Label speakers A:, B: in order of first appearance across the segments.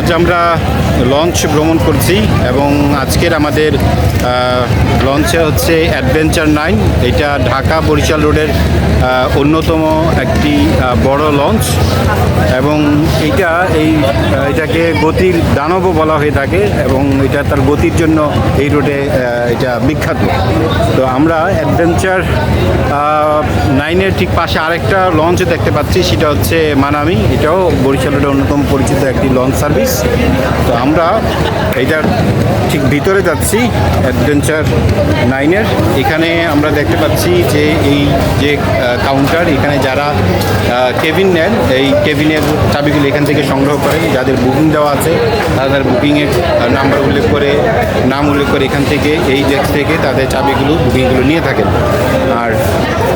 A: আজ আমরা লঞ্চ ভ্রমণ করছি এবং আজকের আমাদের লঞ্চে হচ্ছে অ্যাডভেঞ্চার নাইন এটা ঢাকা বরিশাল রোডের অন্যতম একটি বড় লঞ্চ। এবং এটা এই এটাকে গতির দানবও বলা হয়ে থাকে এবং এটা তার গতির জন্য এই রোডে এটা বিখ্যাত। তো আমরা অ্যাডভেঞ্চার নাইনের ঠিক পাশে আরেকটা লঞ্চ দেখতে পাচ্ছি, সেটা হচ্ছে মানামি। এটাও বরিশাল রোডের অন্যতম পরিচিত একটি লঞ্চ সার্ভিস। তো আমরা এইটার ঠিক ভিতরে যাচ্ছি, অ্যাডভেঞ্চার নাইনের। এখানে আমরা দেখতে পাচ্ছি যে এই যে কাউন্টার এখানে যারা কেবিন নেন, এই কেবিনের চাবিগুলো এখান থেকে সংগ্রহ করেন যাদের বুকিং দেওয়া আছে, তাদের বুকিংয়ের নাম্বার উল্লেখ করে, নাম উল্লেখ করে এখান থেকে, এই ডেস্ক থেকে তাদের চাবিগুলো বুকিংগুলো নিয়ে থাকেন। আর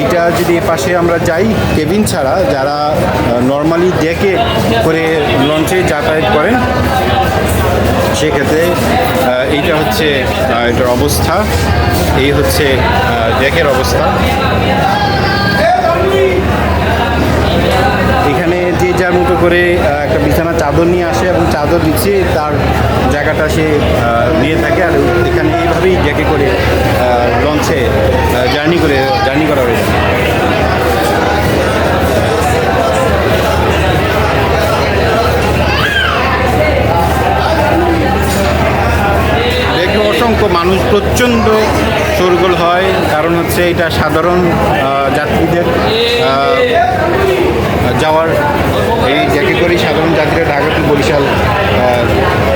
A: এইটা যদি এ পাশে আমরা যাই, কেবিন ছাড়া যারা নর্মালি ডেকে করে লঞ্চে যাতায়াত করেন, সেক্ষেত্রে এইটা হচ্ছে এটার অবস্থা। এই হচ্ছে ডেকের অবস্থা। এখানে যার মতো করে একটা বিছানা চাদর নিয়ে আসে এবং চাদর দিচ্ছে, তার জায়গাটা সে নিয়ে থাকে আর এখানে এইভাবেই ডেকে করে লঞ্চে জার্নি করে, জার্নি করা হয়েছে অসংখ্য মানুষ প্রচণ্ড শোরগোল হয়, কারণ হচ্ছে এটা সাধারণ যাত্রীদের যাওয়ার সাধারণ যাত্রীরা ঢাকা টু বরিশাল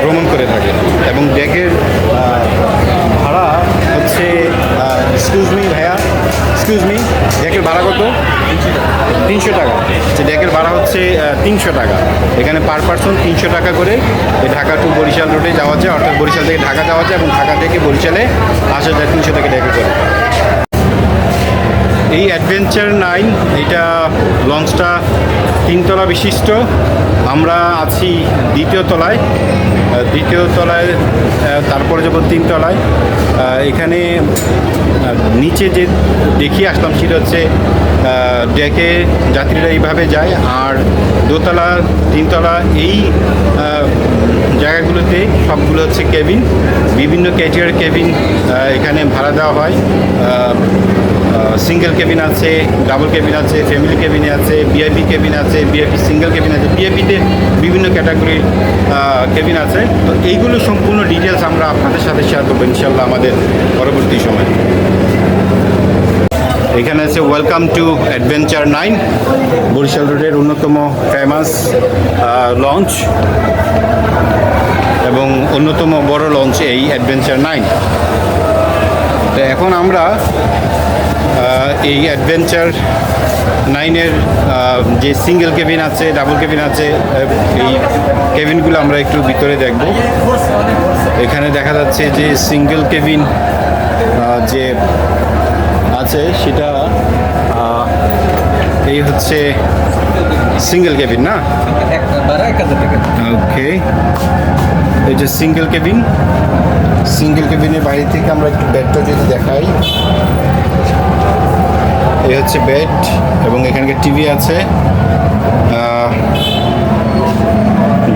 A: ভ্রমণ করে থাকে এবং ডেকের ভাড়া হচ্ছে এক্সকিউজ মি ভাইয়া এক্সকিউজ ডেকের ভাড়া কত? তিনশো টাকা। যে ডেকের ভাড়া হচ্ছে তিনশো টাকা। এখানে পার পার্সন তিনশো টাকা করে ঢাকা টু বরিশাল রোডে যাওয়া যায়, অর্থাৎ বরিশাল থেকে ঢাকা যাওয়া যায় এবং ঢাকা থেকে বরিশালে আসা যায় তিনশো টাকা ডেকে করে। এই অ্যাডভেঞ্চার নাইন এটা লঞ্চটা তিনতলা বিশিষ্ট। আমরা আছি দ্বিতীয় তলায়। দ্বিতীয় তলায় তারপরে যাব তিনতলায়। এখানে নিচে যে দেখিয়ে আসলাম সেটা হচ্ছে ডেকে যাত্রীরা এইভাবে যায়। আর দোতলা, তিনতলা, এই জায়গাগুলোতে সবগুলো হচ্ছে কেবিন, বিভিন্ন ক্যাটিয়ার কেবিন এখানে ভাড়া দেওয়া হয়। সিঙ্গেল কেবিন আছে, ডাবল কেবিন আছে, ফ্যামিলি কেবিনে আছে বিআইপি কেবিন আছে বিআইপি সিঙ্গেল কেবিন আছে বিআইপিতে বিভিন্ন ক্যাটাগরির কেবিন আছে। তো এইগুলো সম্পূর্ণ ডিটেলস আমরা আপনাদের সাথে শেয়ার করব ইনশাল্লাহ আমাদের পরবর্তী সময়। এখানে আছে welcome to Adventure nine Barishal রোডের অন্যতম ফেমাস লঞ্চ এবং অন্যতম বড় লঞ্চ এই অ্যাডভেঞ্চার নাইন তো এখন আমরা এই অ্যাডভেঞ্চার নাইনের যে সিঙ্গেল কেবিন আছে ডাবল কেবিন আছে এই কেবিনগুলো আমরা একটু ভিতরে দেখব। এখানে দেখা যাচ্ছে যে সিঙ্গেল কেবিন যে আছে, সেটা এই হচ্ছে সিঙ্গেল কেবিন না ওকে এই যে সিঙ্গেল কেবিন সিঙ্গেল কেবিনের বাইরে থেকে আমরা একটু বেডটা যদি দেখাই। এই হচ্ছে বেড এবং এখানকার টিভি আছে।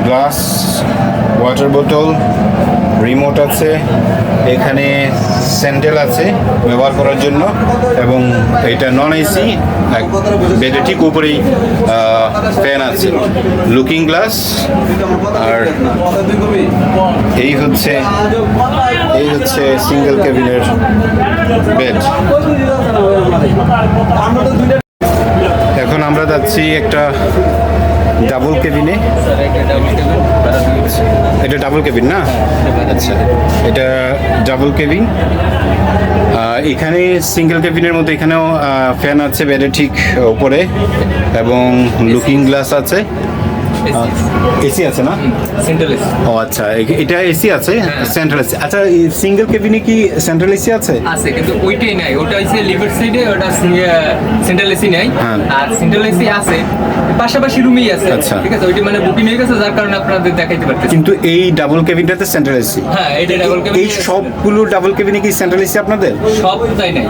A: গ্লাস ওয়াটার বোতল রিমোট আছে, এখানে স্যান্ডেল আছে ব্যবহার করার জন্য, এবং এটা নন এসি বেডের ঠিক উপরেই ফ্যান আছে। লুকিং গ্লাস আর এই হচ্ছে এই হচ্ছে সিঙ্গেল কেবিনের বেড এখন আমরা যাচ্ছি একটা ডাবল কেবিনে এটা ডাবল কেবিন না? আচ্ছা এটা ডাবল কেবিন এখানে সিঙ্গেল কেবিনের মধ্যে এখানেও ফ্যান আছে বেডের ঠিক উপরে, এবং লুকিং গ্লাস আছে। এসি আছে না?
B: সেন্ট্রাল এসি
A: ও আচ্ছা এটা এসি আছে? সেন্ট্রাল এসি আচ্ছা সিঙ্গেল কেবিনে কি সেন্ট্রাল এসি আছে?
B: আছে কিন্তু ওইটাই নাই। ওটা হচ্ছে লিভার সাইডে ওটা সেন্ট্রাল এসি নাই।
A: হ্যাঁ।
B: আর সেন্ট্রাল এসি আছে। পাশাপাশি রুমেই আছে।
A: আচ্ছা।
B: ঠিক আছে ওইটা মানে বুকিং হয়ে গেছে যার কারণে আপনাদের দেখাইতে পারতেছি।
A: কিন্তু এই ডাবল কেবিনটাতে সেন্ট্রাল এসি
B: হ্যাঁ এটা ডাবল
A: এই সবগুলো ডাবল কেবিনে কি সেন্ট্রাল এসি আপনাদের?
B: সব তাই নাই।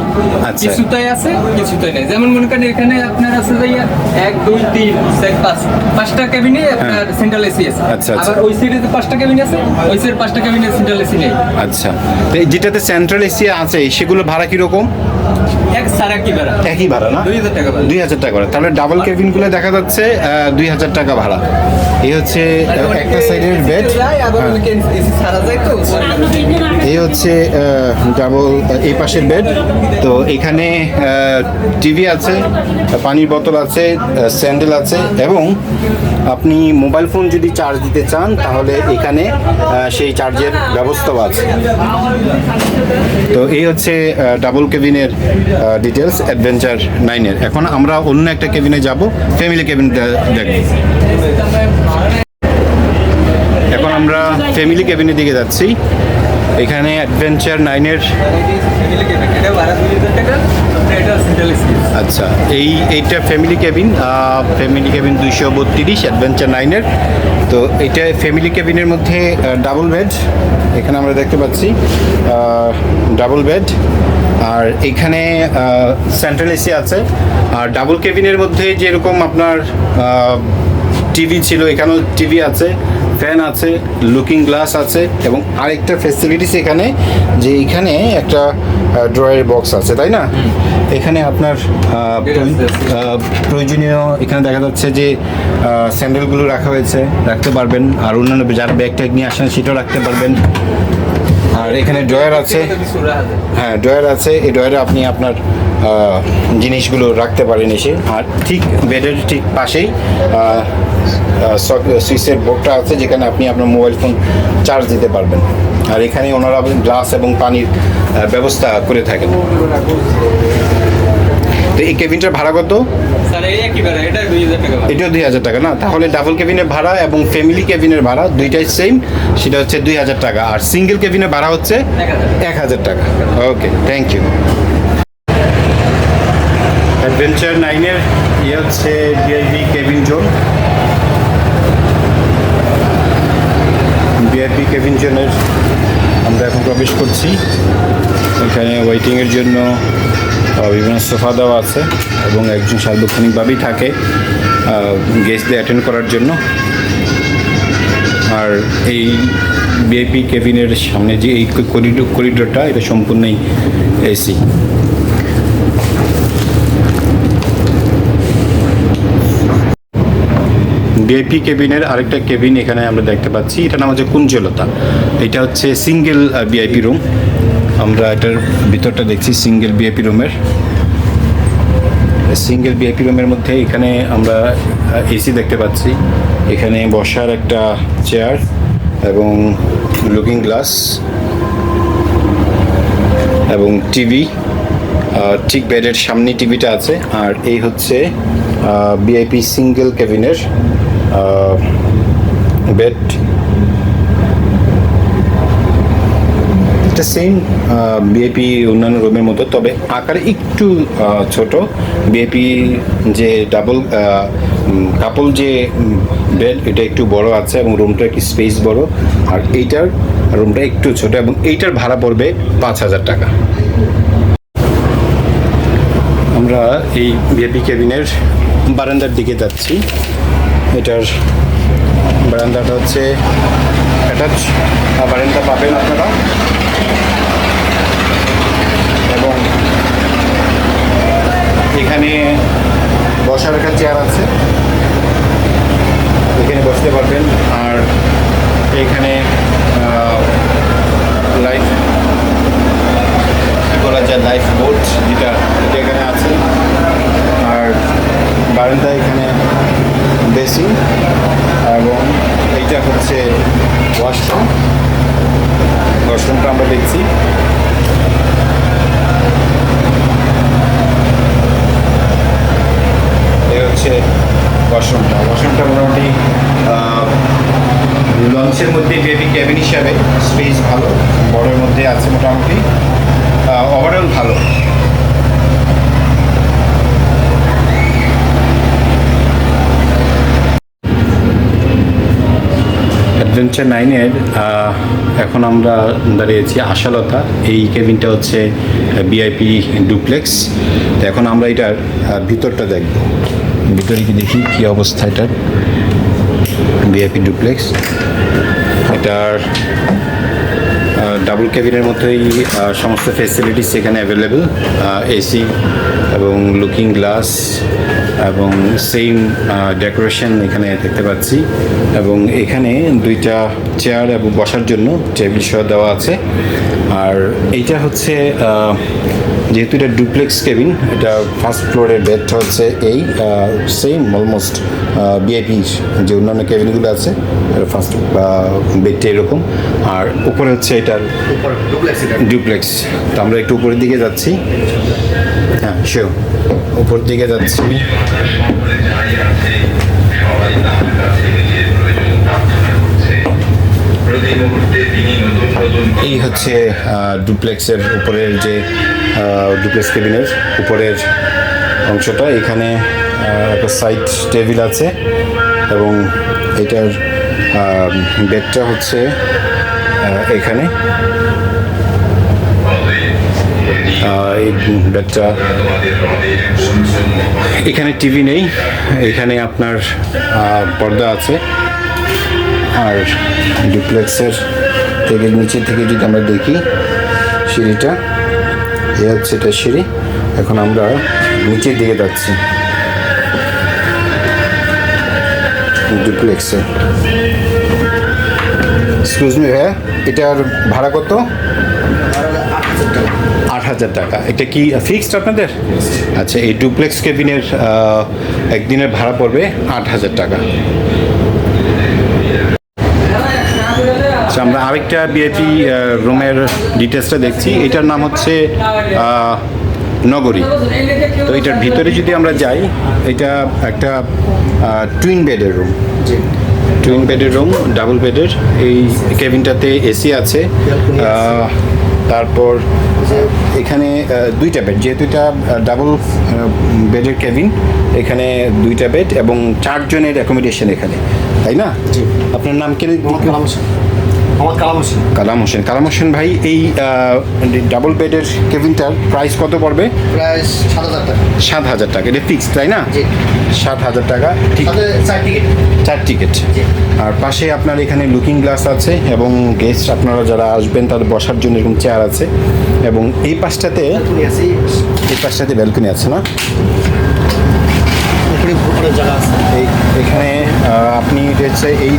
A: আচ্ছা।
B: কিছুটাই আছে কিছুটাই নাই। যেমন মনে করেন এখানে আপনার আছে যাইয়া এক দুই তিন চার পাঁচ। পাঁচটা ক্যাবিনে নেই আপনার সেন্ট্রাল এসি আছে।
A: হ্যাঁ। আচ্ছা, আচ্ছা।
B: আবার ওই সাইডে পাঁচটা কেবিন আছে ওই সাইড পাঁচটা কেবিনে সেন্ট্রাল এসি নেই।
A: আচ্ছা। তো যেটাতে সেন্ট্রাল এসি আছে সেগুলো ভাড়া কীরকম?
B: এক সারা কি বেড়া
A: একই ভাড়া না?
B: দুই হাজার টাকা ভাড়া।
A: তাহলে ডাবল কেবিনগুলো দেখা যাচ্ছে দুই হাজার টাকা ভাড়া। এই হচ্ছে একটা সাইডের বেড এই হচ্ছে ডাবল এই পাশের বেড তো এখানে টিভি আছে পানির বোতল আছে স্যান্ডেল আছে এবং আপনি মোবাইল ফোন যদি চার্জ দিতে চান, তাহলে এখানে সেই চার্জের ব্যবস্থাও আছে। তো এই হচ্ছে ডাবল কেবিনের ডিটেলস অ্যাডভেঞ্চার নাইনের এখন আমরা অন্য একটা কেবিনে যাব ফ্যামিলি কেবিন দেখব। এখন আমরা ফ্যামিলি কেবিনের দিকে যাচ্ছি। এখানে অ্যাডভেঞ্চার নাইনের আচ্ছা এই, এইটা ফ্যামিলি কেবিন ফ্যামিলি কেবিন দুইশো বত্রিশ অ্যাডভেঞ্চার নাইনের তো এটা ফ্যামিলি কেবিনের মধ্যে ডাবল বেড এখানে আমরা দেখতে পাচ্ছি ডাবল বেড আর এখানে সেন্ট্রাল এসি আছে। আর ডাবল কেবিনের মধ্যে যেরকম আপনার টিভি ছিল, এখানেও টিভি আছে ফ্যান আছে লুকিং গ্লাস আছে, এবং আরেকটা ফেসিলিটিস এখানে, যে এখানে একটা ড্রয়ার বক্স আছে তাই না? এখানে আপনার প্রয়োজনীয় এখানে দেখা যাচ্ছে যে স্যান্ডেলগুলো রাখা হয়েছে রাখতে পারবেন। আর অন্যান্য যার ব্যাগ ট্যাগ নিয়ে আসেন সেটাও রাখতে পারবেন। আর এখানে ড্রয়ার আছে। হ্যাঁ ড্রয়ার আছে। এই ড্রয়ারে আপনি আপনার জিনিসগুলো রাখতে পারেন এসে। আর ঠিক বেডের ঠিক পাশেই সুইচের বোর্ডটা আছে যেখানে আপনি আপনার মোবাইল ফোন চার্জ দিতে পারবেন। আর এখানে ওনারা গ্লাস এবং পানির ব্যবস্থা করে থাকেন। তো এই কেবিনটার ভাড়া কত। এটাও দুই হাজার টাকা না? তাহলে ডাবল কেবিনের ভাড়া এবং ফ্যামিলি কেবিনের ভাড়া দুইটাই সেম সেটা হচ্ছে দুই হাজার টাকা। আর সিঙ্গেল কেবিনের ভাড়া হচ্ছে
B: এক হাজার।
A: টাকা। ওকে থ্যাংক ইউ অ্যাডভেঞ্চার নাইনের ইয়ে হচ্ছে VIP cabin zone VIP cabin জোনের আমরা এখন প্রবেশ করছি। এখানে ওয়েটিংয়ের জন্য বিভিন্ন সোফা দেওয়া আছে এবং একজন সার্বক্ষণিকভাবেই থাকে গেস্টদের অ্যাটেন্ড করার জন্য। আর এই বিআইপি কেবিনের সামনে যে এই করিডোর করিডোরটা এটা সম্পূর্ণই এসি বিআইপি কেবিনের আরেকটা কেবিন এখানে আমরা দেখতে পাচ্ছি। এটা নাম হচ্ছে কুঞ্জলতা। এটা হচ্ছে সিঙ্গেল ভিআইপি রুম। আমরা এটার ভিতরটা দেখছি সিঙ্গেল বিআইপি রুমের। সিঙ্গেল বিআইপি রুমের মধ্যে এখানে আমরা এসি দেখতে পাচ্ছি। এখানে বসার একটা চেয়ার এবং লুকিং গ্লাস এবং টিভি। ঠিক বেডের সামনে টিভিটা আছে। আর এই হচ্ছে বিআইপি সিঙ্গেল কেবিনের বেড এটা সেম বিএপি অন্যান্য রুমের মতো, তবে আকারে একটু ছোট। বিএপি যে ডাবল কাপল যে বেড এটা একটু বড় আছে এবং রুমটা একটু স্পেস বড়। আর এইটার রুমটা একটু ছোট এবং এইটার ভাড়া পড়বে পাঁচ হাজার টাকা। আমরা এই বিএপি কেবিনের বারান্দার দিকে যাচ্ছি। এটার বারান্দাটা হচ্ছে অ্যাটাচ বারান্দা পাবেন আপনারা। এবং এখানে বসার একটা চেয়ার আছে। এখানে বসতে পারবেন। আর এখানে লাইফ বলা যায় লাইফ বোট যেটা এটা এখানে আছে। আর বারান্দা এখানে বেসিন এবং এইটা হচ্ছে ওয়াশরুম। ওয়াশরুমটা আমরা দেখছি। এই হচ্ছে ওয়াশরুমটা। ওয়াশরুমটা মোটামুটি লঞ্চের মধ্যে বেবি ক্যাবিন হিসাবে স্পেস ভালো বড়ের মধ্যে আছে মোটামুটি ওভারঅল ভালো। অ্যাডভেঞ্চার নাইনের এখন আমরা দাঁড়িয়েছি আশালতা। এই কেবিনটা হচ্ছে বিআইপি ডুপ্লেক্স তো এখন আমরা এটার ভিতরটা দেখব। ভিতরে কি দেখি কী অবস্থা এটার। বিআইপি ডুপ্লেক্স এটার ডাবল ক্যাবিনের মতোই সমস্ত ফেসিলিটিস এখানে অ্যাভেলেবেল এসি এবং লুকিং গ্লাস এবং সেম ডেকোরেশন এখানে দেখতে পাচ্ছি। এবং এখানে দুইটা চেয়ার এবং বসার জন্য টেবিল সহ দেওয়া আছে। আর এইটা হচ্ছে আহ, যেহেতু এটা ডুপ্লেক্স কেবিন এটা ফার্স্ট ফ্লোরের বেডটা হচ্ছে এই সেম অলমোস্ট বিআইপির যে অন্যান্য কেবিনগুলো আছে ফার্স্ট বেডটা এরকম। আর উপরে হচ্ছে এটার ডুপ্লেক্স তো আমরা একটু উপরের দিকে যাচ্ছি। হ্যাঁ শিও উপর দিকে যাচ্ছি। এই হচ্ছে ডুপ্লেক্সের উপরের যে ডুপ্লেক্স কেবিনের উপরের অংশটা। এখানে একটা সাইড টেবিল আছে এবং এটার বেডটা হচ্ছে এখানে। বেডটা এখানে টিভি নেই, এখানে আপনার পর্দা আছে। আর ডুপ্লেক্সের থেকে নিচে থেকে যদি আমরা দেখি সিঁড়িটা, এ হচ্ছে এটা সিঁড়ি। এখন আমরা নিচের দিকে যাচ্ছি। ডুপ্লেক্সে। এক্সকিউজ মি ভাইয়া, এটার ভাড়া কত? আট হাজার টাকা। এটা কি ফিক্সড আপনাদের? আচ্ছা এই ডুপ্লেক্স কেবিনের একদিনের ভাড়া পড়বে আট হাজার টাকা। আচ্ছা আমরা আরেকটা বিআইপি রুমের ডিটেলসটা দেখছি। এটার নাম হচ্ছে নগরী। তো এটার ভিতরে যদি আমরা যাই, এটা একটা টুইন বেডের রুম টুইন বেডের রুম ডাবল বেডের এই কেবিনটাতে এসি আছে। তারপর এখানে দুইটা বেড যেহেতু এটা ডাবল বেডের কেবিন এখানে দুইটা বেড এবং চারজনের অ্যাকোমোডেশন এখানে তাই না? আপনার নাম কি?
C: কালাম হোসেন আমার কালাম হোসেন।
A: কালাম হোসেন। কালাম হোসেন ভাই এই ডাবল বেডের কেবিনটার প্রাইস কত পড়বে?
C: প্রায় সাত হাজার টাকা।
A: সাত হাজার টাকা। এটা ফিক্সড তাই না? সাত হাজার টাকা। ঠিক।
C: চার টিকিট
A: চার টিকিট
C: জি।
A: আর পাশে আপনার এখানে লুকিং গ্লাস আছে এবং গেস্ট আপনারা যারা আসবেন তাদের বসার জন্য এরকম চেয়ার আছে এবং এই পাশটাতে এই পাশটাতে ব্যালকনি আছে না?
C: উপরে উপরে জায়গা আছে।
A: এই এখানে আপনি হচ্ছে এই,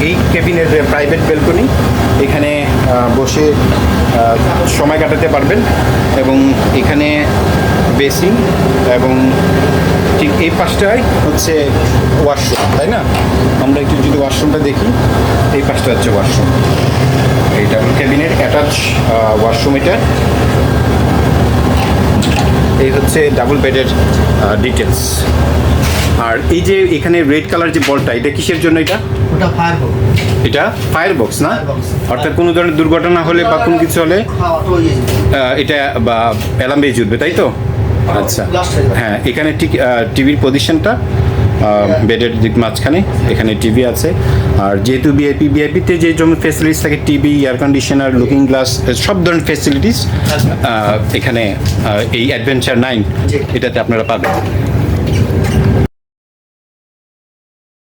A: এই- কেবিনের প্রাইভেট ব্যালকনি এখানে বসে সময় কাটাতে পারবেন এবং এখানে বেসিন এবং ঠিক এই পাশটায় হচ্ছে ওয়াশরুম তাই না? আমরা একটু যদি ওয়াশরুমটা দেখি, এই পাশটা হচ্ছে ওয়াশরুম এই ডাবল কেবিনের অ্যাটাচ ওয়াশরুম এটা। এই হচ্ছে ডাবল বেডের ডিটেলস আর এই যে এখানে রেড কালার যে বলটা এটা কিসের জন্য এটা?
C: ওটা ফায়ার
A: এটা ফায়ার বক্স না অর্থাৎ কোনো ধরনের দুর্ঘটনা হলে বা কোনো কিছু হলে
C: হ্যাঁ ইয়ে
A: আহ, এটা বা অ্যালার্ম বেজে উঠবে তাই তো? আচ্ছা।
C: হয়ে।
A: হ্যাঁ এখানে ঠিক টিভির পজিশনটা বেডের দিক মাঝখানে এখানে টিভি আছে। আর যেহেতু বিআইপি বিআইপিতে যে যেমন ফেসিলিটিস থাকে TV air conditioner looking glass সব ধরনের ফেসিলিটিস এখানে এই অ্যাডভেঞ্চার নাইন এটাতে আপনারা পাবেন।